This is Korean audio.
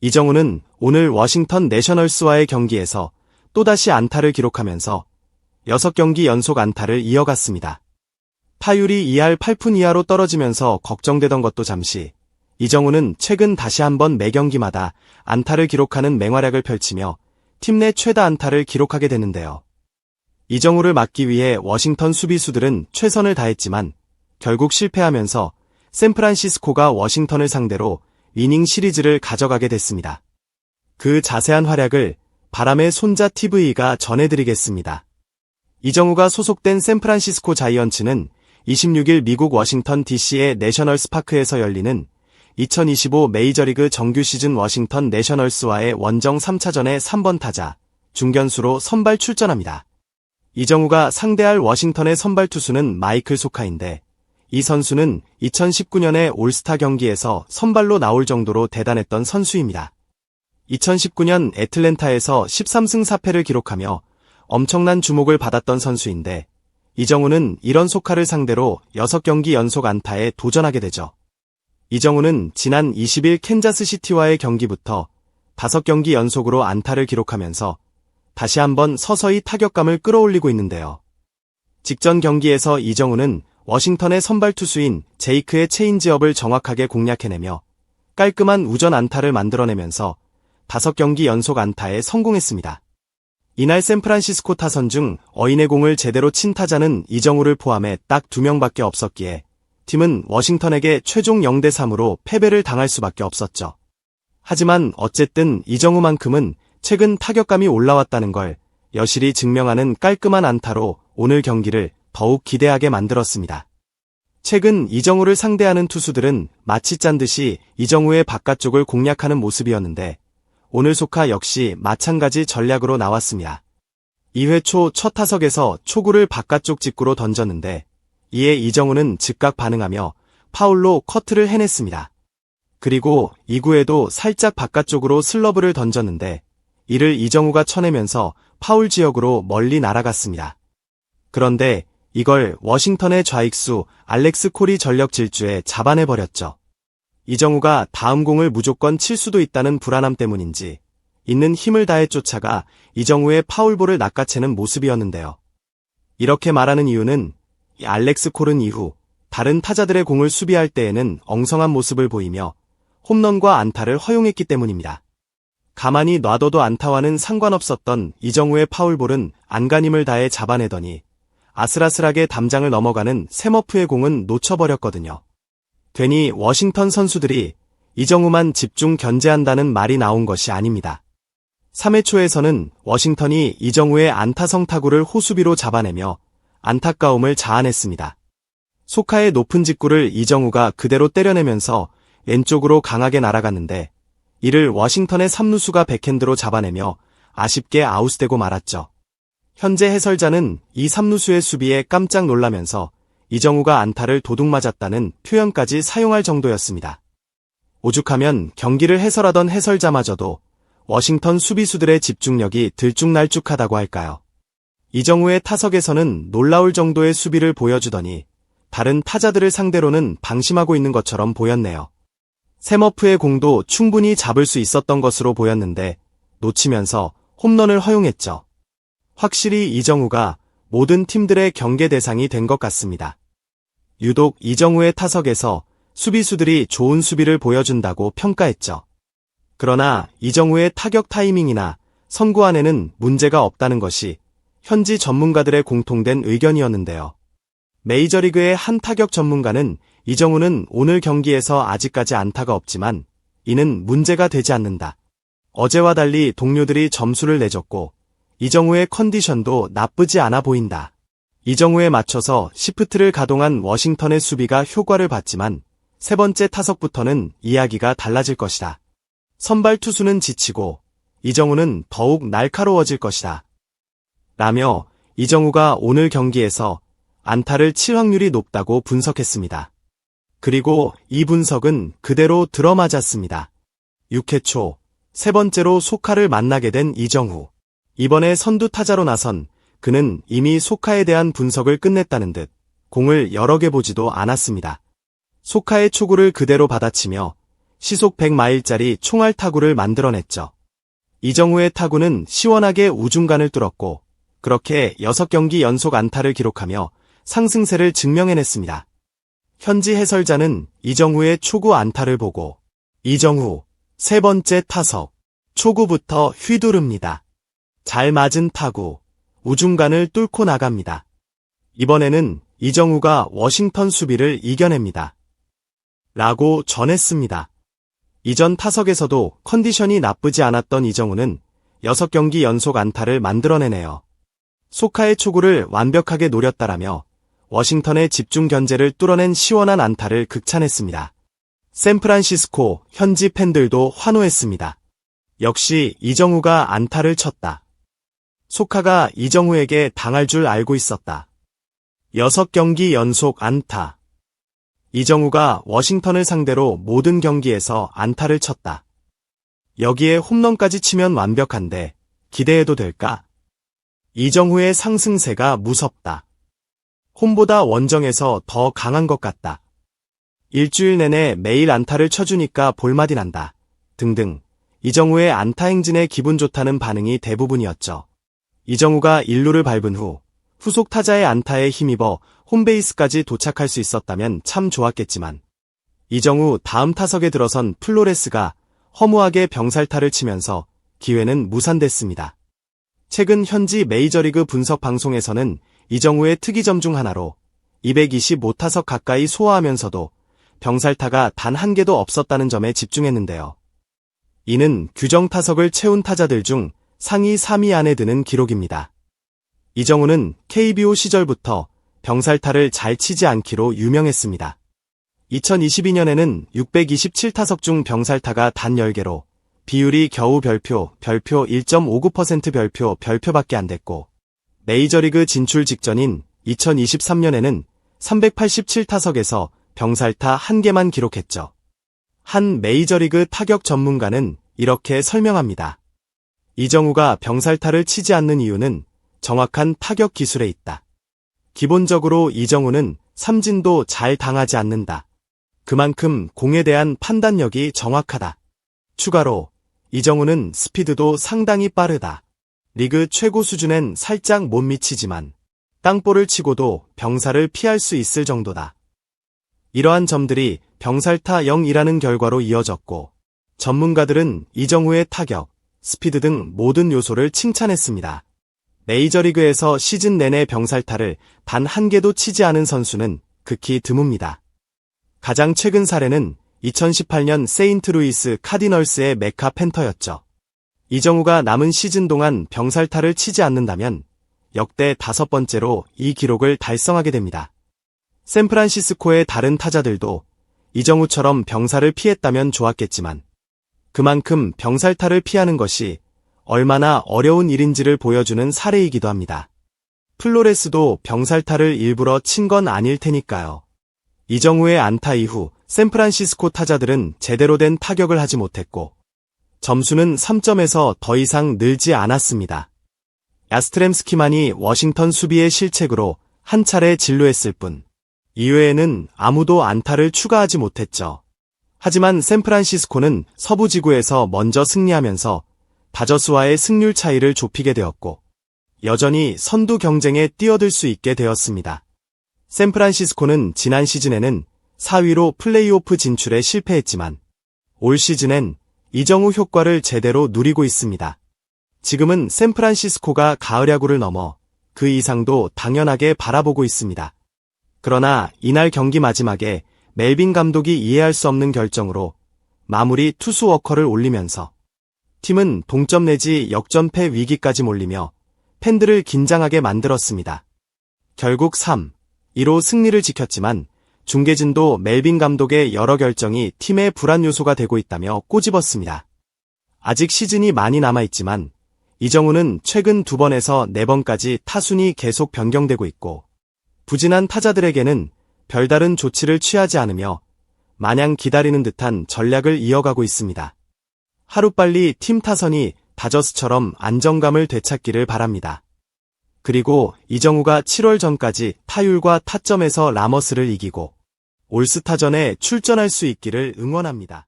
이정우는 오늘 워싱턴 내셔널스와의 경기에서 또다시 안타를 기록하면서 6경기 연속 안타를 이어갔습니다. 타율이 2할 8푼 이하로 떨어지면서 걱정되던 것도 잠시 이정우는 최근 다시 한번 매 경기마다 안타를 기록하는 맹활약을 펼치며 팀 내 최다 안타를 기록하게 되는데요. 이정우를 막기 위해 워싱턴 수비수들은 최선을 다했지만 결국 실패하면서 샌프란시스코가 워싱턴을 상대로 위닝 시리즈를 가져가게 됐습니다. 그 자세한 활약을 바람의 손자 TV가 전해드리겠습니다. 이정우가 소속된 샌프란시스코 자이언츠는 26일 미국 워싱턴 DC의 내셔널 스 파크에서 열리는 2025 메이저리그 정규 시즌 워싱턴 내셔널스와의 원정 3차전의 3번 타자 중견수로 선발 출전합니다. 이정우가 상대할 워싱턴의 선발 투수는 마이클 소카인데 이 선수는 2019년의 올스타 경기에서 선발로 나올 정도로 대단했던 선수입니다. 2019년 애틀랜타에서 13승 4패를 기록하며 엄청난 주목을 받았던 선수인데 이정우는 이런 소카를 상대로 6경기 연속 안타에 도전하게 되죠. 이정우는 지난 20일 캔자스시티와의 경기부터 5경기 연속으로 안타를 기록하면서 다시 한번 서서히 타격감을 끌어올리고 있는데요. 직전 경기에서 이정우는 워싱턴의 선발 투수인 제이크의 체인지업을 정확하게 공략해내며 깔끔한 우전 안타를 만들어내면서 5경기 연속 안타에 성공했습니다. 이날 샌프란시스코 타선 중 어인의 공을 제대로 친 타자는 이정우를 포함해 딱 2명밖에 없었기에 팀은 워싱턴에게 최종 0대3으로 패배를 당할 수밖에 없었죠. 하지만 어쨌든 이정우만큼은 최근 타격감이 올라왔다는 걸 여실히 증명하는 깔끔한 안타로 오늘 경기를 더욱 기대하게 만들었습니다. 최근 이정우를 상대하는 투수들은 마치 짠 듯이 이정우의 바깥쪽을 공략하는 모습이었는데 오늘 소카 역시 마찬가지 전략으로 나왔습니다. 2회 초 첫 타석에서 초구를 바깥쪽 직구로 던졌는데 이에 이정우는 즉각 반응하며 파울로 커트를 해냈습니다. 그리고 2구에도 살짝 바깥쪽으로 슬러브를 던졌는데 이를 이정우가 쳐내면서 파울 지역으로 멀리 날아갔습니다. 그런데 이걸 워싱턴의 좌익수 알렉스 콜이 전력 질주에 잡아내버렸죠. 이정우가 다음 공을 무조건 칠 수도 있다는 불안함 때문인지 있는 힘을 다해 쫓아가 이정우의 파울볼을 낚아채는 모습이었는데요. 이렇게 말하는 이유는 알렉스 콜은 이후 다른 타자들의 공을 수비할 때에는 엉성한 모습을 보이며 홈런과 안타를 허용했기 때문입니다. 가만히 놔둬도 안타와는 상관없었던 이정우의 파울볼은 안간힘을 다해 잡아내더니 아슬아슬하게 담장을 넘어가는 세머프의 공은 놓쳐버렸거든요. 괜히 워싱턴 선수들이 이정우만 집중 견제한다는 말이 나온 것이 아닙니다. 3회 초에서는 워싱턴이 이정우의 안타성 타구를 호수비로 잡아내며 안타까움을 자아냈습니다. 소카의 높은 직구를 이정우가 그대로 때려내면서 왼쪽으로 강하게 날아갔는데 이를 워싱턴의 3루수가 백핸드로 잡아내며 아쉽게 아웃되고 말았죠. 현재 해설자는 이 3루수의 수비에 깜짝 놀라면서 이정우가 안타를 도둑맞았다는 표현까지 사용할 정도였습니다. 오죽하면 경기를 해설하던 해설자마저도 워싱턴 수비수들의 집중력이 들쭉날쭉하다고 할까요. 이정우의 타석에서는 놀라울 정도의 수비를 보여주더니 다른 타자들을 상대로는 방심하고 있는 것처럼 보였네요. 세머프의 공도 충분히 잡을 수 있었던 것으로 보였는데 놓치면서 홈런을 허용했죠. 확실히 이정우가 모든 팀들의 경계 대상이 된 것 같습니다. 유독 이정우의 타석에서 수비수들이 좋은 수비를 보여준다고 평가했죠. 그러나 이정우의 타격 타이밍이나 선구 안에는 문제가 없다는 것이 현지 전문가들의 공통된 의견이었는데요. 메이저리그의 한 타격 전문가는 이정우는 오늘 경기에서 아직까지 안타가 없지만 이는 문제가 되지 않는다. 어제와 달리 동료들이 점수를 내줬고 이정우의 컨디션도 나쁘지 않아 보인다. 이정우에 맞춰서 시프트를 가동한 워싱턴의 수비가 효과를 봤지만 세 번째 타석부터는 이야기가 달라질 것이다. 선발 투수는 지치고 이정우는 더욱 날카로워질 것이다. 라며 이정우가 오늘 경기에서 안타를 칠 확률이 높다고 분석했습니다. 그리고 이 분석은 그대로 들어맞았습니다. 6회 초, 세 번째로 소카를 만나게 된 이정후. 이번에 선두 타자로 나선 그는 이미 소카에 대한 분석을 끝냈다는 듯 공을 여러 개 보지도 않았습니다. 소카의 초구를 그대로 받아치며 시속 100마일짜리 총알 타구를 만들어냈죠. 이정우의 타구는 시원하게 우중간을 뚫었고 그렇게 6경기 연속 안타를 기록하며 상승세를 증명해냈습니다. 현지 해설자는 이정우의 초구 안타를 보고 이정우 세 번째 타석 초구부터 휘두릅니다. 잘 맞은 타구 우중간을 뚫고 나갑니다. 이번에는 이정우가 워싱턴 수비를 이겨냅니다. 라고 전했습니다. 이전 타석에서도 컨디션이 나쁘지 않았던 이정우는 6경기 연속 안타를 만들어내네요. 소카의 초구를 완벽하게 노렸다라며 워싱턴의 집중 견제를 뚫어낸 시원한 안타를 극찬했습니다. 샌프란시스코 현지 팬들도 환호했습니다. 역시 이정우가 안타를 쳤다. 소카가 이정우에게 당할 줄 알고 있었다. 6경기 연속 안타. 이정우가 워싱턴을 상대로 모든 경기에서 안타를 쳤다. 여기에 홈런까지 치면 완벽한데 기대해도 될까? 이정우의 상승세가 무섭다. 홈보다 원정에서 더 강한 것 같다. 일주일 내내 매일 안타를 쳐주니까 볼맛이 난다. 등등. 이정우의 안타 행진에 기분 좋다는 반응이 대부분이었죠. 이정우가 1루를 밟은 후 후속 타자의 안타에 힘입어 홈베이스까지 도착할 수 있었다면 참 좋았겠지만 이정우 다음 타석에 들어선 플로레스가 허무하게 병살타를 치면서 기회는 무산됐습니다. 최근 현지 메이저리그 분석 방송에서는 이정우의 특이점 중 하나로 225타석 가까이 소화하면서도 병살타가 단 한 개도 없었다는 점에 집중했는데요. 이는 규정 타석을 채운 타자들 중 상위 3위 안에 드는 기록입니다. 이정우는 KBO 시절부터 병살타를 잘 치지 않기로 유명했습니다. 2022년에는 627타석 중 병살타가 단 10개로 비율이 겨우 별표, 별표 1.59% 별표, 별표밖에 안 됐고 메이저리그 진출 직전인 2023년에는 387타석에서 병살타 1개만 기록했죠. 한 메이저리그 타격 전문가는 이렇게 설명합니다. 이정우가 병살타를 치지 않는 이유는 정확한 타격 기술에 있다. 기본적으로 이정우는 삼진도 잘 당하지 않는다. 그만큼 공에 대한 판단력이 정확하다. 추가로 이정우는 스피드도 상당히 빠르다. 리그 최고 수준엔 살짝 못 미치지만 땅볼을 치고도 병사를 피할 수 있을 정도다. 이러한 점들이 병살타 0이라는 결과로 이어졌고 전문가들은 이정우의 타격, 스피드 등 모든 요소를 칭찬했습니다. 메이저리그에서 시즌 내내 병살타를 단 한 개도 치지 않은 선수는 극히 드뭅니다. 가장 최근 사례는 2018년 세인트루이스 카디널스의 메카 펜터였죠. 이정우가 남은 시즌 동안 병살타를 치지 않는다면 역대 다섯 번째로 이 기록을 달성하게 됩니다. 샌프란시스코의 다른 타자들도 이정우처럼 병사를 피했다면 좋았겠지만 그만큼 병살타를 피하는 것이 얼마나 어려운 일인지를 보여주는 사례이기도 합니다. 플로레스도 병살타를 일부러 친 건 아닐 테니까요. 이정우의 안타 이후 샌프란시스코 타자들은 제대로 된 타격을 하지 못했고 점수는 3점에서 더 이상 늘지 않았습니다. 야스트렘스키만이 워싱턴 수비의 실책으로 한 차례 진루했을 뿐 이외에는 아무도 안타를 추가하지 못했죠. 하지만 샌프란시스코는 서부 지구에서 먼저 승리하면서 다저스와의 승률 차이를 좁히게 되었고 여전히 선두 경쟁에 뛰어들 수 있게 되었습니다. 샌프란시스코는 지난 시즌에는 4위로 플레이오프 진출에 실패했지만 올 시즌엔 이정우 효과를 제대로 누리고 있습니다. 지금은 샌프란시스코가 가을 야구를 넘어 그 이상도 당연하게 바라보고 있습니다. 그러나 이날 경기 마지막에 멜빈 감독이 이해할 수 없는 결정으로 마무리 투수 워커를 올리면서 팀은 동점 내지 역전패 위기까지 몰리며 팬들을 긴장하게 만들었습니다. 결국 3, 2로 승리를 지켰지만 중계진도 멜빈 감독의 여러 결정이 팀의 불안 요소가 되고 있다며 꼬집었습니다. 아직 시즌이 많이 남아있지만 이정우는 최근 두 번에서 네 번까지 타순이 계속 변경되고 있고 부진한 타자들에게는 별다른 조치를 취하지 않으며 마냥 기다리는 듯한 전략을 이어가고 있습니다. 하루빨리 팀 타선이 다저스처럼 안정감을 되찾기를 바랍니다. 그리고 이정우가 7월 전까지 타율과 타점에서 라머스를 이기고 올스타전에 출전할 수 있기를 응원합니다.